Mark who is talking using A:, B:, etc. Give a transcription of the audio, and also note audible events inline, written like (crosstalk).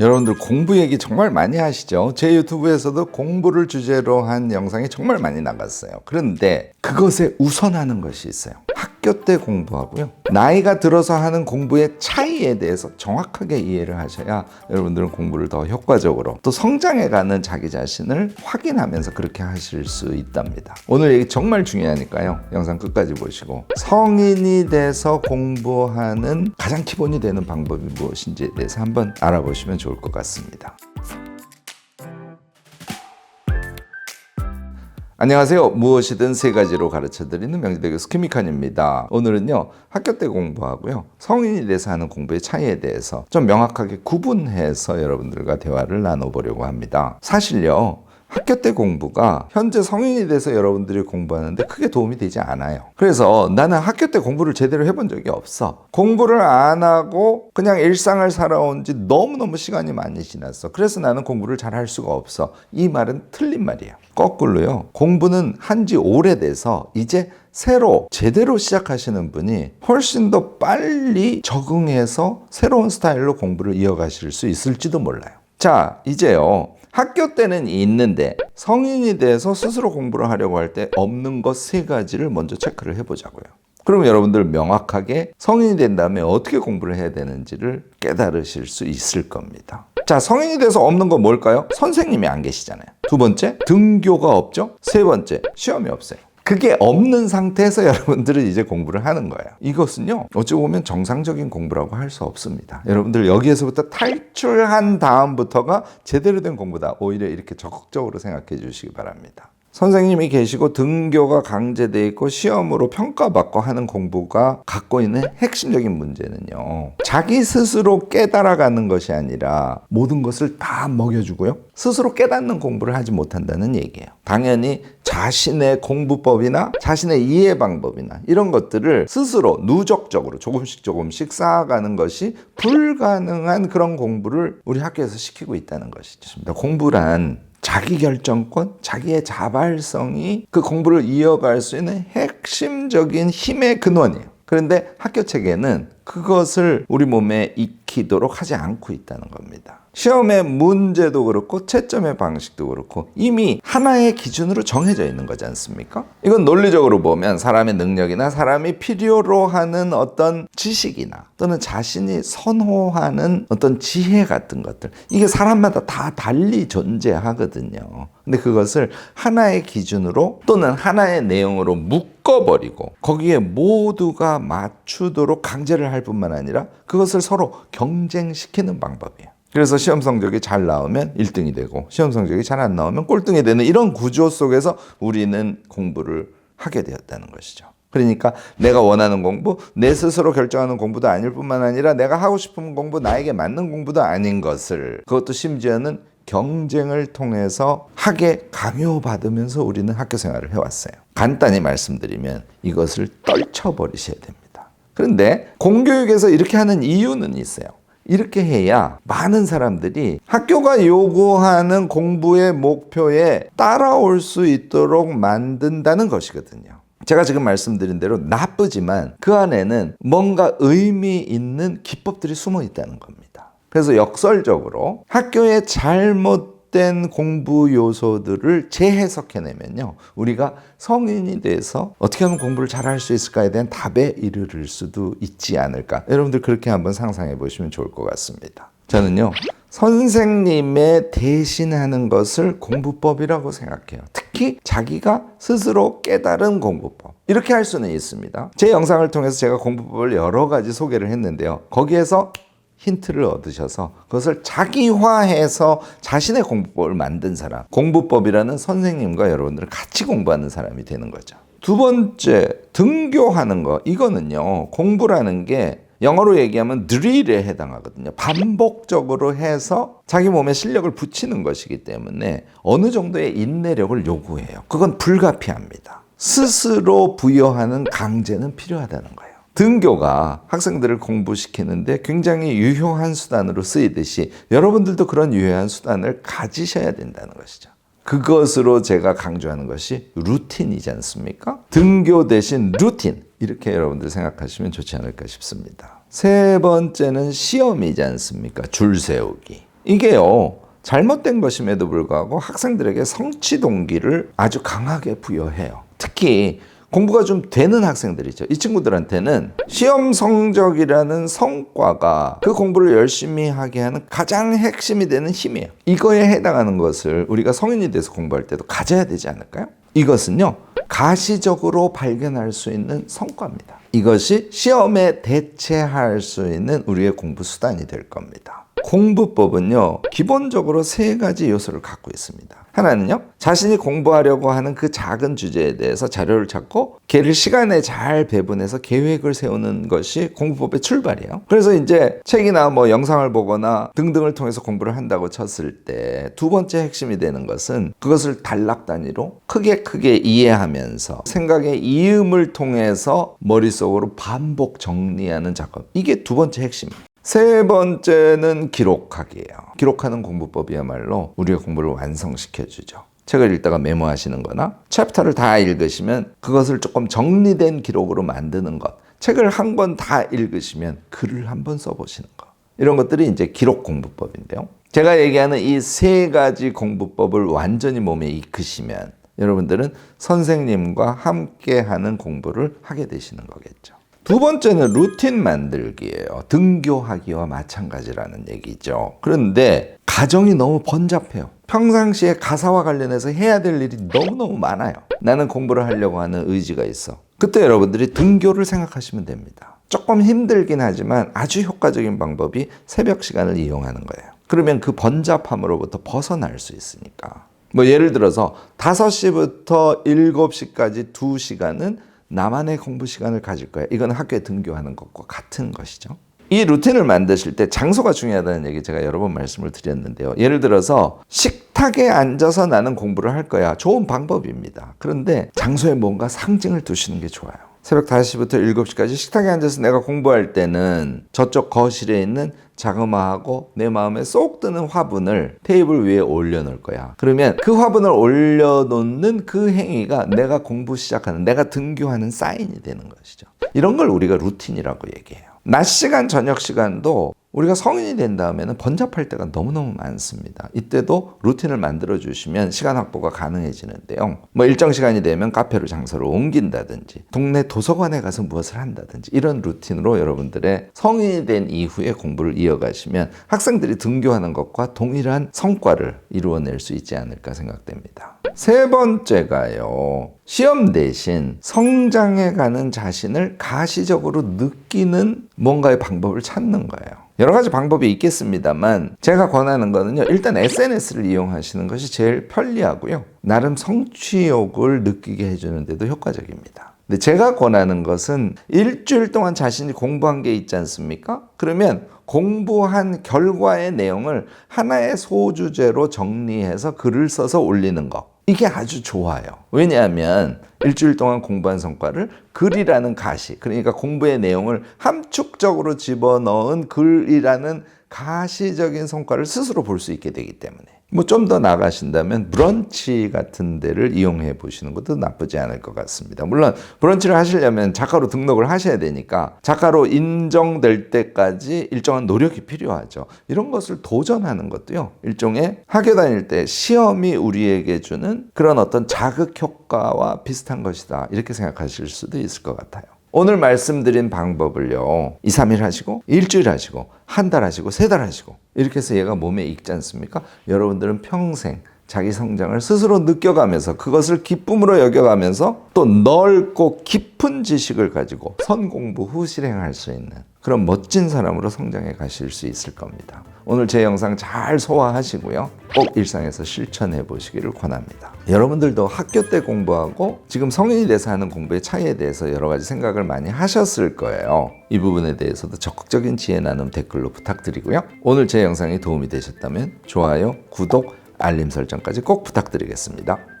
A: 여러분들 공부 얘기 정말 많이 하시죠? 제 유튜브에서도 공부를 주제로 한 영상이 정말 많이 나갔어요. 그런데 그것에 우선하는 것이 있어요. 학교 때 공부하고요. 나이가 들어서 하는 공부의 차이에 대해서 정확하게 이해를 하셔야 여러분들은 공부를 더 효과적으로 또 성장해가는 자기 자신을 확인하면서 그렇게 하실 수 있답니다. 오늘 얘기 정말 중요하니까요. 영상 끝까지 보시고 성인이 돼서 공부하는 가장 기본이 되는 방법이 무엇인지에 대해서 한번 알아보시면 좋을 것 같습니다. 안녕하세요. 무엇이든 세 가지로 가르쳐 드리는 명지대교 스키미칸입니다. 오늘은요, 학교 때 공부하고요, 성인이 돼서 하는 공부의 차이에 대해서 좀 명확하게 구분해서 여러분들과 대화를 나눠보려고 합니다. 사실요, 학교 때 공부가 현재 성인이 돼서 여러분들이 공부하는데 크게 도움이 되지 않아요. 그래서 나는 학교 때 공부를 제대로 해본 적이 없어. 공부를 안 하고 그냥 일상을 살아온 지 너무너무 시간이 많이 지났어. 그래서 나는 공부를 잘 할 수가 없어. 이 말은 틀린 말이에요. 거꾸로요. 공부는 한 지 오래돼서 이제 새로 제대로 시작하시는 분이 훨씬 더 빨리 적응해서 새로운 스타일로 공부를 이어가실 수 있을지도 몰라요. 자, 이제요. 학교 때는 있는데 성인이 돼서 스스로 공부를 하려고 할 때 없는 것 세 가지를 먼저 체크를 해보자고요. 그럼 여러분들 명확하게 성인이 된 다음에 어떻게 공부를 해야 되는지를 깨달으실 수 있을 겁니다. 자, 성인이 돼서 없는 건 뭘까요? 선생님이 안 계시잖아요. 두 번째, 등교가 없죠? 세 번째, 시험이 없어요. 그게 없는 상태에서 (laughs) 여러분들은 이제 공부를 하는 거예요. 이것은요, 어찌 보면 정상적인 공부라고 할 수 없습니다. 여러분들 여기에서부터 탈출한 다음부터가 제대로 된 공부다. 오히려 이렇게 적극적으로 생각해 주시기 바랍니다. 선생님이 계시고 등교가 강제돼 있고 시험으로 평가받고 하는 공부가 갖고 있는 핵심적인 문제는요. 자기 스스로 깨달아가는 것이 아니라 모든 것을 다 먹여주고요. 스스로 깨닫는 공부를 하지 못한다는 얘기예요. 당연히 자신의 공부법이나 자신의 이해 방법이나 이런 것들을 스스로 누적적으로 조금씩 조금씩 쌓아가는 것이 불가능한 그런 공부를 우리 학교에서 시키고 있다는 것이죠. 공부란 자기 결정권, 자기의 자발성이 그 공부를 이어갈 수 있는 핵심적인 힘의 근원이에요. 그런데 학교 체계는 그것을 우리 몸에 익히도록 하지 않고 있다는 겁니다. 시험의 문제도 그렇고 채점의 방식도 그렇고 이미 하나의 기준으로 정해져 있는 거지 않습니까? 이건 논리적으로 보면 사람의 능력이나 사람이 필요로 하는 어떤 지식이나 또는 자신이 선호하는 어떤 지혜 같은 것들 이게 사람마다 다 달리 존재하거든요. 근데 그것을 하나의 기준으로 또는 하나의 내용으로 묶어버리고 거기에 모두가 맞추도록 강제를 할 뿐만 아니라 그것을 서로 경쟁시키는 방법이에요. 그래서 시험 성적이 잘 나오면 1등이 되고 시험 성적이 잘 안 나오면 꼴등이 되는 이런 구조 속에서 우리는 공부를 하게 되었다는 것이죠. 그러니까 내가 원하는 공부, 내 스스로 결정하는 공부도 아닐 뿐만 아니라 내가 하고 싶은 공부, 나에게 맞는 공부도 아닌 것을 그것도 심지어는 경쟁을 통해서 하게 강요받으면서 우리는 학교 생활을 해왔어요. 간단히 말씀드리면 이것을 떨쳐버리셔야 됩니다. 그런데 공교육에서 이렇게 하는 이유는 있어요. 이렇게 해야 많은 사람들이 학교가 요구하는 공부의 목표에 따라올 수 있도록 만든다는 것이거든요. 제가 지금 말씀드린 대로 나쁘지만 그 안에는 뭔가 의미 있는 기법들이 숨어 있다는 겁니다. 그래서 역설적으로 학교의 잘못 된 공부 요소들을 재해석해내면요. 우리가 성인이 돼서 어떻게 하면 공부를 잘할 수 있을까에 대한 답에 이르를 수도 있지 않을까. 여러분들 그렇게 한번 상상해 보시면 좋을 것 같습니다. 저는요. 선생님의 대신하는 것을 공부법이라고 생각해요. 특히 자기가 스스로 깨달은 공부법. 이렇게 할 수는 있습니다. 제 영상을 통해서 제가 공부법을 여러 가지 소개를 했는데요. 거기에서 힌트를 얻으셔서 그것을 자기화해서 자신의 공부법을 만든 사람. 공부법이라는 선생님과 여러분들은 같이 공부하는 사람이 되는 거죠. 두 번째, 등교하는 거. 이거는요, 공부라는 게 영어로 얘기하면 드릴에 해당하거든요. 반복적으로 해서 자기 몸에 실력을 붙이는 것이기 때문에 어느 정도의 인내력을 요구해요. 그건 불가피합니다. 스스로 부여하는 강제는 필요하다는 거예요. 등교가 학생들을 공부시키는데 굉장히 유효한 수단으로 쓰이듯이 여러분들도 그런 유효한 수단을 가지셔야 된다는 것이죠. 그것으로 제가 강조하는 것이 루틴이지 않습니까? 등교 대신 루틴. 이렇게 여러분들 생각하시면 좋지 않을까 싶습니다. 세 번째는 시험이지 않습니까? 줄 세우기. 이게요. 잘못된 것임에도 불구하고 학생들에게 성취 동기를 아주 강하게 부여해요. 특히 공부가 좀 되는 학생들이죠. 이 친구들한테는 시험 성적이라는 성과가 그 공부를 열심히 하게 하는 가장 핵심이 되는 힘이에요. 이거에 해당하는 것을 우리가 성인이 돼서 공부할 때도 가져야 되지 않을까요? 이것은요, 가시적으로 발견할 수 있는 성과입니다. 이것이 시험에 대체할 수 있는 우리의 공부 수단이 될 겁니다. 공부법은요, 기본적으로 세 가지 요소를 갖고 있습니다. 하나는요, 자신이 공부하려고 하는 그 작은 주제에 대해서 자료를 찾고 걔를 시간에 잘 배분해서 계획을 세우는 것이 공부법의 출발이에요. 그래서 이제 책이나 뭐 영상을 보거나 등등을 통해서 공부를 한다고 쳤을 때 두 번째 핵심이 되는 것은 그것을 단락 단위로 크게 크게 이해하면서 생각의 이음을 통해서 머릿속으로 반복 정리하는 작업. 이게 두 번째 핵심이에요. 세 번째는 기록하기예요. 기록하는 공부법이야말로 우리의 공부를 완성시켜 주죠. 책을 읽다가 메모하시는 거나 챕터를 다 읽으시면 그것을 조금 정리된 기록으로 만드는 것. 책을 한번다 읽으시면 글을 한 번 써보시는 것. 이런 것들이 이제 기록 공부법인데요. 제가 얘기하는 이 세 가지 공부법을 완전히 몸에 익히시면 여러분들은 선생님과 함께 하는 공부를 하게 되시는 거겠죠. 두 번째는 루틴 만들기예요. 등교하기와 마찬가지라는 얘기죠. 그런데 가정이 너무 번잡해요. 평상시에 가사와 관련해서 해야 될 일이 너무너무 많아요. 나는 공부를 하려고 하는 의지가 있어. 그때 여러분들이 등교를 생각하시면 됩니다. 조금 힘들긴 하지만 아주 효과적인 방법이 새벽 시간을 이용하는 거예요. 그러면 그 번잡함으로부터 벗어날 수 있으니까. 뭐 예를 들어서 5시부터 7시까지 2시간은 나만의 공부 시간을 가질 거야. 이건 학교에 등교하는 것과 같은 것이죠. 이 루틴을 만드실 때 장소가 중요하다는 얘기 제가 여러 번 말씀을 드렸는데요. 예를 들어서 식탁에 앉아서 나는 공부를 할 거야. 좋은 방법입니다. 그런데 장소에 뭔가 상징을 두시는 게 좋아요. 새벽 5시부터 7시까지 식탁에 앉아서 내가 공부할 때는 저쪽 거실에 있는 자그마하고 내 마음에 쏙 드는 화분을 테이블 위에 올려놓을 거야. 그러면 그 화분을 올려놓는 그 행위가 내가 공부 시작하는, 내가 등교하는 사인이 되는 것이죠. 이런 걸 우리가 루틴이라고 얘기해요. 낮 시간, 저녁 시간도 우리가 성인이 된 다음에는 번잡할 때가 너무너무 많습니다. 이때도 루틴을 만들어 주시면 시간 확보가 가능해지는데요. 뭐 일정 시간이 되면 카페로 장소를 옮긴다든지 동네 도서관에 가서 무엇을 한다든지 이런 루틴으로 여러분들의 성인이 된 이후에 공부를 이어가시면 학생들이 등교하는 것과 동일한 성과를 이루어낼 수 있지 않을까 생각됩니다. 세 번째가요. 시험 대신 성장해 가는 자신을 가시적으로 느끼는 뭔가의 방법을 찾는 거예요. 여러 가지 방법이 있겠습니다만 제가 권하는 거는요. 일단 SNS를 이용하시는 것이 제일 편리하고요. 나름 성취욕을 느끼게 해주는 데도 효과적입니다. 근데 제가 권하는 것은 일주일 동안 자신이 공부한 게 있지 않습니까? 그러면 공부한 결과의 내용을 하나의 소주제로 정리해서 글을 써서 올리는 거. 이게 아주 좋아요. 왜냐하면 일주일 동안 공부한 성과를 글이라는 가시, 그러니까 공부의 내용을 함축적으로 집어넣은 글이라는 가시적인 성과를 스스로 볼 수 있게 되기 때문에. 뭐 좀 더 나가신다면 브런치 같은 데를 이용해 보시는 것도 나쁘지 않을 것 같습니다. 물론 브런치를 하시려면 작가로 등록을 하셔야 되니까 작가로 인정될 때까지 일정한 노력이 필요하죠. 이런 것을 도전하는 것도요. 일종의 학교 다닐 때 시험이 우리에게 주는 그런 어떤 자극 효과와 비슷한 것이다. 이렇게 생각하실 수도 있을 것 같아요. 오늘 말씀드린 방법을요. 2, 3일 하시고 일주일 하시고 한 달 하시고 세 달 하시고 이렇게 해서 얘가 몸에 익지 않습니까? 여러분들은 평생 자기 성장을 스스로 느껴가면서 그것을 기쁨으로 여겨가면서 또 넓고 깊은 지식을 가지고 선공부 후 실행할 수 있는 그런 멋진 사람으로 성장해 가실 수 있을 겁니다. 오늘 제 영상 잘 소화하시고요. 꼭 일상에서 실천해 보시기를 권합니다. 여러분들도 학교 때 공부하고 지금 성인이 돼서 하는 공부의 차이에 대해서 여러 가지 생각을 많이 하셨을 거예요. 이 부분에 대해서도 적극적인 지혜 나눔 댓글로 부탁드리고요. 오늘 제 영상이 도움이 되셨다면 좋아요, 구독, 알림 설정까지 꼭 부탁드리겠습니다.